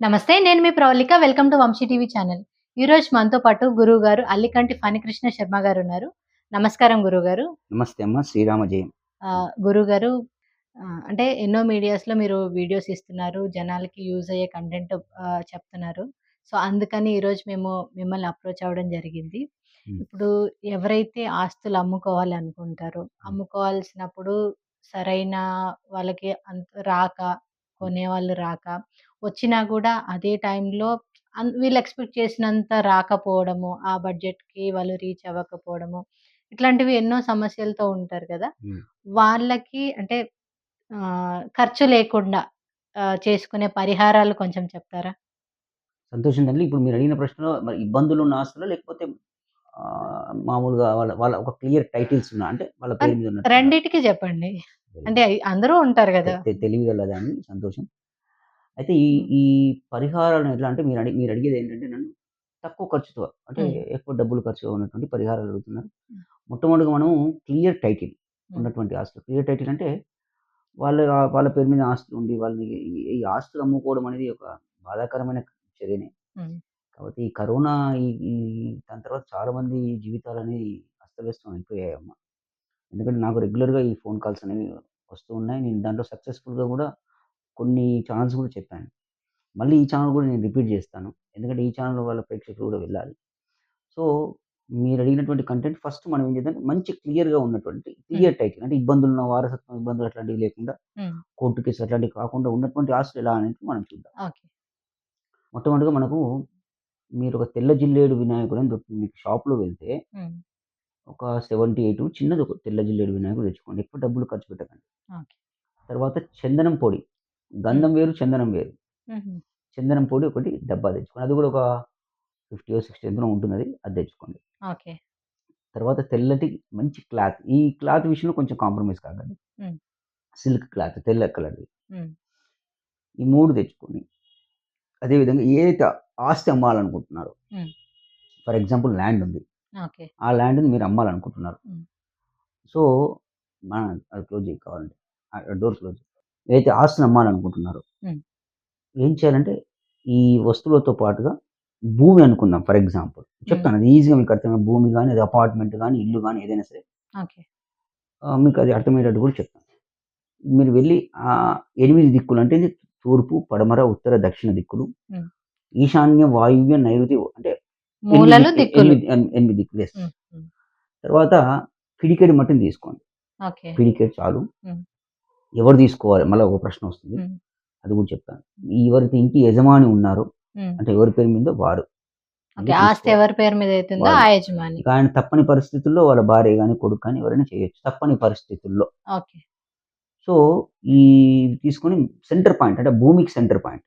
నమస్తే నేను మీ Pravalika welcome to Vamshi TV channel. ఈ రోజు మనతో పాటు గురువు గారు అల్లికంటి ఫణికృష్ణ శర్మ గారు ఉన్నారు. నమస్కారం గురువు గారు నమస్తే అమ్మ శ్రీరామ జయం. గురువు గారు అంటే ఎన్నో మీడియాస్లో మీరు వీడియోస్ ఇస్తున్నారు జనాలకి యూజ్ అయ్యే కంటెంట్ చెప్తున్నారు. సో అందుకని ఈ రోజు మేము మిమ్మల్ని అప్రోచ్ అవ్వడం జరిగింది. ఇప్పుడు ఎవరైతే ఆస్తులు అమ్ముకోవాలి అనుకుంటారో అమ్ముకోవాల్సినప్పుడు సరైన వాళ్ళకి అంత రాక కొనేవాళ్ళు రాక వచ్చినా కూడా అదే టైంలో వీళ్ళు ఎక్స్‌పెక్ట్ చేసినంత రాకపోవడము, ఆ బడ్జెట్‌కి వాళ్ళు రీచ్ అవ్వకపోవడము, ఇట్లాంటివి ఎన్నో సమస్యలతో ఉంటారు కదా! వాళ్ళకి అంటే ఖర్చు లేకుండా చేసుకునే పరిహారాలు కొంచెం చెప్తారా? సంతోషం తల్లి. ఇప్పుడు మీరు అడిగిన ప్రశ్నలో మరి ఇబ్బందులున్న ఆస్తులా? లేకపోతే మామూలుగా వాళ్ళ వాళ్ళ ఒక క్లియర్ టైటిల్స్ ఉన్న అంటే వాళ్ళ పేరు మీద రెండిటికి చెప్పండి. అంటే అందరూ ఉంటారు తె గదా! తె తెలివిగలదాన్ని సంతోషం. అయితే ఈ ఈ పరిహారాలను ఎట్లా అంటే మీరు అడి మీరు అడిగేది ఏంటంటే నన్ను తక్కువ ఖర్చుతో అంటే. ఎక్కువ డబ్బులు ఖర్చుగా ఉన్నటువంటి పరిహారాలు అడుగుతున్నారు. మొట్టమొదటిగా మనం క్లియర్ టైటిల్. ఉన్నటువంటి ఆస్తులు. క్లియర్ టైటిల్ అంటే వాళ్ళ వాళ్ళ పేరు మీద ఆస్తులు ఉండి వాళ్ళని ఈ ఆస్తులు అమ్ముకోవడం అనేది ఒక బాధాకరమైన చర్యనే. కాబట్టి ఈ కరోనా ఈ దాని తర్వాత చాలామంది జీవితాలనేవి అస్తవ్యస్తం అయిపోయాయమ్మ. ఎందుకంటే నాకు రెగ్యులర్‌గా ఈ ఫోన్ కాల్స్ అనేవి వస్తూ ఉన్నాయి. నేను దాంట్లో సక్సెస్‌ఫుల్‌గా గూడా కొన్ని ఛానెల్స్ గూడా చెప్పాను. మళ్ళీ ఈ ఛానెల్ గూడా నేను రిపీట్ జేస్తాను. ఎందుకంటే ఈ ఛానెల్ వాళ్ళ ప్రేక్షకులు గూడా వెళ్ళాలి. సో, మీరడిగినటువంటి కంటెంట్ ఫస్ట్ మనం ఏం చేద్దాం మంచి క్లియర్‌గా ఉన్నటువంటి. క్లియర్ టైటిల్ అంటే ఇబ్బందులున్న వారసత్వం ఇబ్బందులు అట్లాంటివి లేకుండా. కోర్టు కేసులు అట్లాంటివి కాకుండా ఉన్నటువంటి ఆస్తులు ఎలా అనేది మనం చూద్దాం. ఓకే. మొట్టమొదటిగా మనకు మీరు ఒక తెల్ల జిల్లేడు వినాయకుడు అని దొరుకుతుంది. మీకు షాప్‌లో వెళ్తే. ఒక 70, 80 చిన్నది ఒక తెల్ల జిల్లేడు వినాయకుడు తెచ్చుకోండి. ఎక్కువ డబ్బులు ఖర్చు పెట్టకండి. తర్వాత చందనం పొడి. గంధం వేరు, చందనం వేరు. చందనం పొడి ఒకటి డబ్బా తెచ్చుకోండి. అది కూడా ఒక 50 60 ఎంతనో ఉంటున్నది. అది తెచ్చుకోండి. ఓకే. తర్వాత తెల్లటి మంచి క్లాత్. ఈ క్లాత్ విషయంలో కొంచెం కాంప్రమైజ్ కాకండి. సిల్క్ క్లాత్ తెల్ల కలర్‌ది. ఈ 3 తెచ్చుకొని అదేవిధంగా ఏదైతే ఆస్తి అమ్మాలనుకుంటున్నారో. ఫర్ ఎగ్జాంపుల్ ల్యాండ్ ఉంది. ఆ ల్యాండ్‌ని మీరు అమ్మాలనుకుంటున్నారు. సో, మన అది క్లోజ్. ఆ డోర్ క్లోజ్. ఏదైతే ఆస్తిని అమ్మాలనుకుంటున్నారో. ఏం చేయాలంటే ఈ వస్తువులతో పాటుగా భూమి అనుకుందాం ఫర్ ఎగ్జాంపుల్. చెప్తాను అది ఈజీగా మీకు అర్థమయ్యే భూమి గాని, అది అపార్ట్‌మెంట్ గాని, ఇల్లు గాని ఏదైనా సరే. మీకు అది అర్థమయ్యేటట్టు కూడా చెప్తాను. మీరు వెళ్ళి ఆహ్, 8 దిక్కులు అంటే తూర్పు, పడమర, ఉత్తర, దక్షిణ దిక్కులు. ఈశాన్య, వాయువ్య, నైరుతి అంటే 8 మూలలు, దిక్ దిక్కులు. 8 ఎన్ 8 దిక్కులు యెస్. హ్మ్. హ్మ్. తర్వాత పిడికెడు మట్టిని తీసుకోండి. పిడికెడు చాలు. ఎవరు తీసుకోవాలి? మళ్ళా ఒక ప్రశ్న వస్తుంది. అది కూడా చెప్తాను. ఎవరైతే ఇంటి యజమాని ఉన్నారో. అంటే ఎవరి పేరు మీదో వారు. ఆస్తి. ఎవరి పేరు మీద అయితుందో ఆ. యజమాని. ఆయన తప్పని పరిస్థితుల్లో వాళ్ళ భార్య గాని, కొడుకు గాని ఎవరైనా చేయొచ్చు. తప్పని పరిస్థితుల్లో. ఓకే. సో, ఈ తీసుకొని సెంటర్ పాయింట్ అంటే భూమికి సెంటర్ పాయింట్.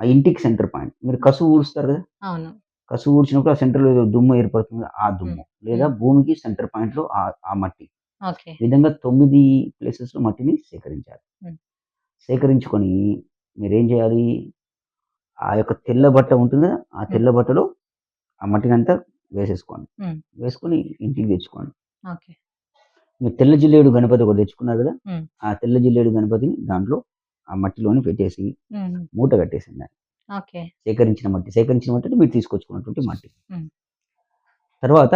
ఆ ఇంటికి సెంటర్ పాయింట్. మీరు కసువు ఊడుస్తారు కదా! అవును. కసువు ఊడ్చినప్పుడు ఆ సెంటర్‌లో ఏదో దుమ్ము ఏర్పడుతుంది. ఆ. దుమ్ము. లేదా. భూమికి సెంటర్ పాయింట్‌లో ఆ ఆ మట్టి. విధంగా 9 ప్లేసెస్‌లో మట్టిని సేకరించాలి. సేకరించుకొని మీరేం చేయాలి? ఆ యొక్క తెల్ల బట్ట ఉంటుంది! ఆ. తెల్ల బట్టలో ఆ మట్టినంతా వేసేసుకోండి. హ్మ్. వేసుకొని ఇంటికి తెచ్చుకోండి. ఓకే. మీరు తెల్ల జిల్లేడు గణపతి ఒకటి తెచ్చుకున్నారు కదా! ఆ తెల్ల జిల్లేడు గణపతిని దాంట్లో ఆ మట్టిలోని పెట్టేసి. మూట కట్టేసేయండి దాన్ని. ఓకే. సేకరించిన మట్టి. సేకరించిన మట్టి మీరు తీసుకొచ్చుకున్నటువంటి మట్టి. తర్వాత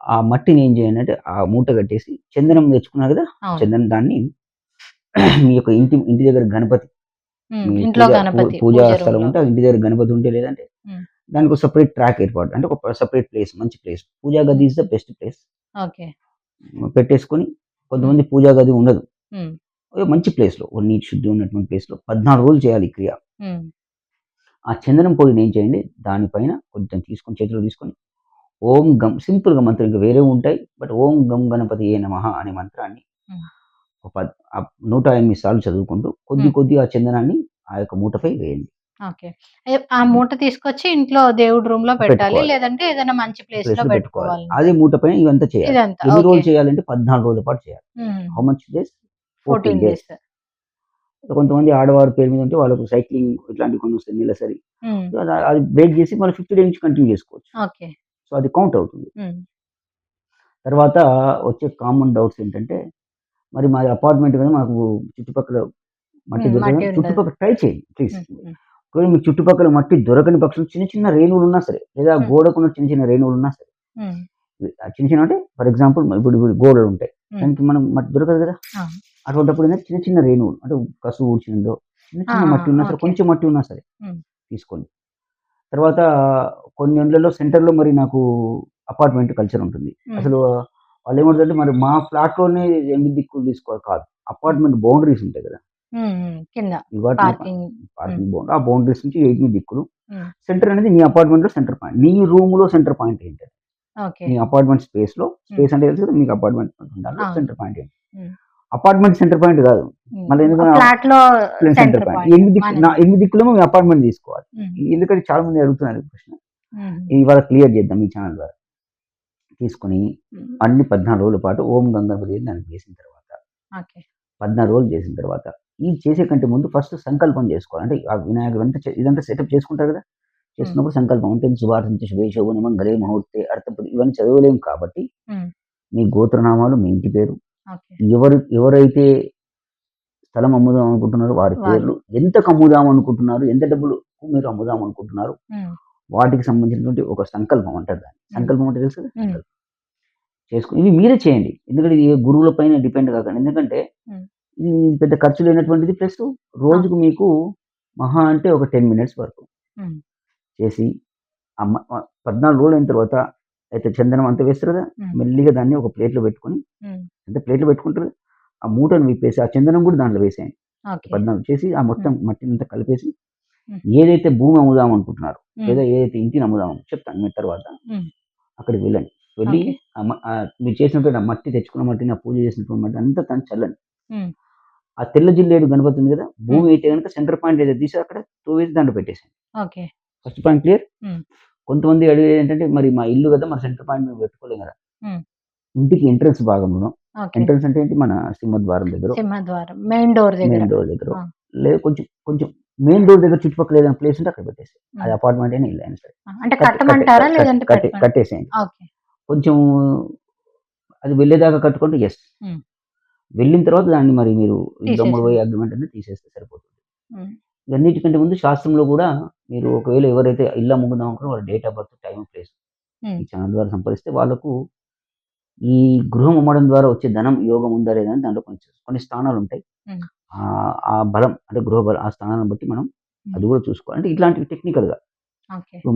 ఆ మట్టిని ఏం చేయండి అంటే ఆ మూట కట్టేసి చందనం తెచ్చుకున్నారు కదా! చందనం దాన్ని మీ యొక్క ఇంటి ఇంటి దగ్గర గణపతి ఇంట్లో పూజ గణపతి. స్థలం. ఉంటే ఇంటి దగ్గర గణపతి ఉంటే లేదంటే. దానికి ఒక సెపరేట్ ట్రాక్ ఏర్పాటు. అంటే ఒక సెపరేట్ ప్లేస్ మంచి ప్లేస్. పూజా గది. Is the best place. Okay. పెట్టేసుకొని. కొంతమంది పూజా గది ఉండదు. మంచి ప్లేస్‌లో ఓ నీటి శుద్ధి ఉన్నటువంటి ప్లేస్‌లో 14 రోజులు చేయాలి క్రియ. ఆ చందనం పొడిని ఏం చేయండి దానిపైన కొంచెం తీసుకొని చేతిలో తీసుకొని ఓం గం సింపుల్‌గా మంత్రం ఇంకా వేరేవి ఉంటాయి. బట్ ఓం గం గణపతియే నమః అనే మంత్రాన్ని. ఒక ఆహ్, 108 సార్లు చదువుకుంటూ కొద్ది. కొద్ది ఆ చందనాన్ని ఆ యొక్క మూటపై వేయండి. ఓకే. ఆ మూట తీసుకొచ్చి ఇంట్లో దేవుడి రూమ్‌లో పెట్టాలి. పెట్టుకోవాలి. లేదంటే ఏదైనా మంచి ప్లేస్‌లో ప్లేస్‌లో పెట్టుకోవాలి. అదే మూట పైన ఇవంతా చేయాలి. ఎన్ని. రోజులు చేయాలంటే 14 రోజుల పాటు చేయాలి. How much days? 14 14 డేస్. కొంతమంది ఆడవారి పేరు మీద ఉంటే వాళ్ళకు సైక్లింగ్ ఇట్లాంటివి కొన్ని వస్తాయి నెలసరి. అది బ్రేక్ చేసి మళ్ళీ 50 డేస్ నుంచి కంటిన్యూ చేసుకోవచ్చు. సో, అది కౌంట్ అవుతుంది. తర్వాత వచ్చే కామన్ డౌట్స్ ఏంటంటే మరి మాది అపార్ట్మెంట్ కదా! మాకు చుట్టుపక్కల మట్టి. దొరకదు. చుట్టుపక్కల ట్రై చేయండి ప్లీజ్. ఒకవేళ మీకు చుట్టుపక్కల మట్టి దొరకని పక్షం చిన్న చిన్న రేణువులు ఉన్నా సరే లేదా. గోడకున్న చిన్న చిన్న రేణువులు ఉన్నా సరే చిన్న చిన్న అంటే ఫర్ ఎగ్జాంపుల్ ఇప్పుడు ఇప్పుడు గోడలు ఉంటాయి. దానికి మనం మట్టి దొరకదు కదా. అటువంటిప్పుడు చిన్న చిన్న రేణువులు అంటే కసువు ఊడ్చిందో చిన్న చిన్న మట్టి ఉన్నా సరే. కొంచెం మట్టి ఉన్నా సరే. తీసుకోండి తర్వాత కొన్ని నెలల్లో సెంటర్లో మరి నాకు అపార్ట్మెంట్ కల్చర్ ఉంటుంది. అసలు వాళ్ళు ఏమంటారంటే మరి మా ఫ్లాట్లోనే ఎనిమిది దిక్కులు తీసుకోవాలి కాదు. అపార్ట్మెంట్ బౌండరీస్ ఉంటాయి కదా. పార్కింగ్. బౌండరీ ఆ బౌండరీస్ నుంచి ఎనిమిది దిక్కులు. సెంటర్ అనేది నీ అపార్ట్మెంట్లో సెంటర్ పాయింట్. నీ రూమ్లో సెంటర్ పాయింట్ ఏంటి? మీ అపార్ట్మెంట్ స్పేస్లో స్పేస్ అంటే తెలుసు కదా మీకు అపార్ట్మెంట్ ఉండాలి. సెంటర్ పాయింట్ ఏంటి. అపార్ట్మెంట్ సెంటర్ పాయింట్ కాదు. మళ్ళీ ఎందుకంటే ఫ్లాట్లో సెంటర్ పాయింట్ ఎనిమిది ఎనిమిది దిక్కులేమో మీ అపార్ట్మెంట్ తీసుకోవాలి. ఎందుకంటే చాలా మంది అడుగుతున్నారు ఈ ప్రశ్న. ఇది ఇవాళ క్లియర్ చేద్దాం ఈ ఛానల్ ద్వారా. తీసుకొని అన్ని పద్నాలుగు రోజుల పాటు ఓం గంగాపతి దానికి చేసిన తర్వాత పద్నాలుగు రోజులు చేసిన తర్వాత ఇది చేసే కంటే ముందు ఫస్ట్ సంకల్పం చేసుకోవాలి. అంటే ఆ వినాయకుడు అంతా ఇదంతా సెటప్ చేసుకుంటారు కదా? చేసుకున్నప్పుడు సంకల్పం అంటే శుభార్థించి శుభే శోభన మంగళే ముహూర్తే అర్థపతి ఇవన్నీ చదవలేము కాబట్టి Hmm. మీ గోత్రనామాలు మీ ఇంటి పేరు ఎవరు ఎవరైతే స్థలం అమ్ముదాం అనుకుంటున్నారో వారి. పేర్లు ఎంత అమ్ముదాం అనుకుంటున్నారు ఎంత డబ్బులు మీరు అమ్ముదాం అనుకుంటున్నారు వాటికి సంబంధించినటువంటి ఒక సంకల్పం అంటారు దాన్ని. సంకల్పం అంటే తెలుసు. చేసుకుని ఇవి మీరే చేయండి. ఎందుకంటే ఇది గురువుల పైన డిపెండ్ కాకండి. ఎందుకంటే. ఇది పెద్ద ఖర్చు లేనటువంటిది ప్లస్ రోజుకు మీకు మహా అంటే ఒక టెన్ మినిట్స్ వరకు. చేసి అమ్మ పద్నాలుగు రోజులు అయిన తర్వాత అయితే చందనం అంతా వేస్తారు కదా. మెల్లిగా దాన్ని ఒక ప్లేట్లో పెట్టుకొని. అంటే ప్లేట్లో పెట్టుకుంటారు ఆ మూటను విప్పేసి ఆ చందనం కూడా దాంట్లో వేసేయండి పద్నాలుగు చేసి ఆ మొత్తం మట్టిని అంతా కలిపేసి. ఏదైతే భూమి అమ్ముదాం అనుకుంటున్నారు. లేదా ఏదైతే ఇంటిని అమ్ముదాం చెప్తాను మీరు తర్వాత. అక్కడికి వెళ్ళండి వెళ్ళి మ- మీరు చేసినటువంటి ఆ మట్టి తెచ్చుకున్న మట్టిని ఆ పూజ చేసినటువంటి మట్టి అంతా తను చల్లండి. ఆ తెల్ల జిల్లేడు గణపతి ఉంది కదా భూమి అయితే కనుక సెంటర్ పాయింట్ ఏదో తీసి అక్కడ టూ వేసి దాంట్లో పెట్టేసాను ఫస్ట్ పాయింట్ క్లియర్. కొంతమంది అడిగేది ఏంటంటే మరి మా ఇల్లు కదా మరి సెంటర్ పాయింట్ మేము పెట్టుకోలేం కదా. ఇంటికి ఎంట్రన్స్ భాగంలో ఎంట్రన్స్ అంటే ఏంటి మన సింహద్వారం దగ్గర మెయిన్ డోర్ దగ్గర మెయిన్ డోర్ దగ్గర. లేదు కొంచెం కొంచెం మెయిన్ డోర్ దగ్గర చుట్టుపక్కల ఏదైనా ప్లేస్ ఉంటే అక్కడ పెట్టేసి. అది అపార్ట్మెంట్ అయినా ఇల్లు అయినా సరే? కట్టేసేయండి కొంచెం అది వెళ్ళేదాకా కట్టుకుంటే ఎస్. వెళ్ళిన తర్వాత దాన్ని మరి మీరు. దమ్ముడు పోయి అగ్రిమెంట్ అనేది తీసేస్తే సరిపోతుంది. ఇవన్నిటికంటే ముందు శాస్త్రంలో కూడా మీరు ఒకవేళ ఎవరైతే ఇల్లు అమ్ముకుందాం అనుకున్నారో వాళ్ళ date of birth time place. ఈ ఛానల్ ద్వారా సంపాదిస్తే వాళ్ళకు ఈ గృహం అమ్మడం ద్వారా వచ్చే ధనం యోగం ఉందా లేదా అని దాంట్లో కొన్ని కొన్ని స్థానాలు ఉంటాయి. ఆ ఆ బలం అంటే గృహ బలం ఆ స్థానాన్ని బట్టి మనం అది కూడా చూసుకోవాలి. అంటే ఇట్లాంటివి టెక్నికల్గా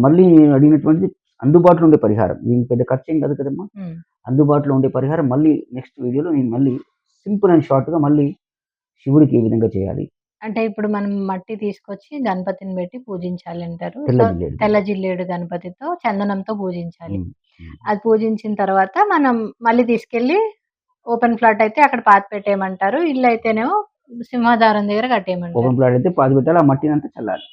మళ్ళీ నేను అడిగినటువంటిది అందుబాటులో ఉండే పరిహారం. దీనికి పెద్ద ఖర్చు ఏం కాదు కదమ్మా. అందుబాటులో ఉండే పరిహారం మళ్ళీ నెక్స్ట్ వీడియోలో నేను మళ్ళీ సింపుల్ అండ్ షార్ట్గా మళ్ళీ శివుడికి ఏ విధంగా చేయాలి అంటే ఇప్పుడు మనం మట్టి తీసుకొచ్చి గణపతిని పెట్టి పూజించాలి అంటారు. తెల్ల జిల్లేడు. తెల్ల జిల్లేడు గణపతితో చందనంతో పూజించాలి. ఉమ్, ఉమ్. అది పూజించిన తర్వాత మనం మళ్ళీ తీసుకెళ్ళి ఓపెన్ ఫ్లాట్ అయితే అక్కడ పాతి పెట్టేయమంటారు. ఇల్లు అయితేనేమో సింహాధారం దగ్గర కట్టేయమంటారు. ఓపెన్ ప్లాట్ అయితే పాతి పెట్టాలి. ఆ మట్టిని అంతా చల్లాలి.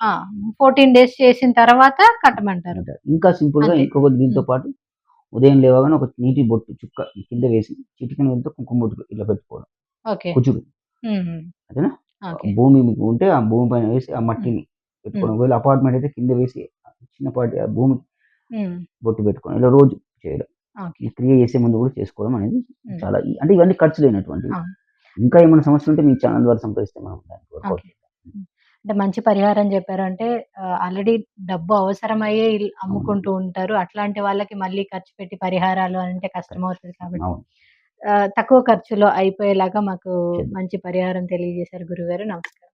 ఫోర్టీన్ డేస్ చేసిన తర్వాత కట్టమంటారు. అంటారు. ఇంకా సింపుల్గా అంతే. ఇంకొకటి దీంతో. పాటు ఉదయం లేవగానే ఒక నీటి బొట్టు చుక్క కింద వేసి చిటికని వెళ్తే కుంకుమ బొట్టు ఇట్లా పెట్టుకోవడం. ఓకే. కుచుడు ఉమ్, అదేనా? భూమి మీకు ఉంటే ఆ భూమి పైన వేసి ఆ మట్టిని పెట్టుకోవడం ఒకవేళ అపార్ట్మెంట్ అయితే కింద వేసి చిన్నపాటి ఆ భూమి బొట్టు పెట్టుకోవడం ఇలా రోజు చేయడం. క్రియ చేసే ముందు కూడా చేసుకోవడం అనేది. చాలా అంటే ఇవన్నీ ఖర్చు లేనటువంటివి. ఆ. ఇంకా ఏమైనా సమస్య ఉంటే మీ ఛానల్ ద్వారా సంప్రదిస్తే మనం దానికి. అంటే మంచి పరిహారం చెప్పారు అంటే ఆల్రెడీ డబ్బు అవసరమయ్యే అమ్ముకుంటూ ఉంటారు. అట్లాంటి వాళ్ళకి మళ్ళీ ఖర్చు పెట్టి పరిహారాలు అంటే కష్టం అవుతుంది కాబట్టి తక్కువ ఖర్చులో అయిపోయేలాగా మాకు. మంచి పరిహారం తెలియజేశారు గురుగారు నమస్కారం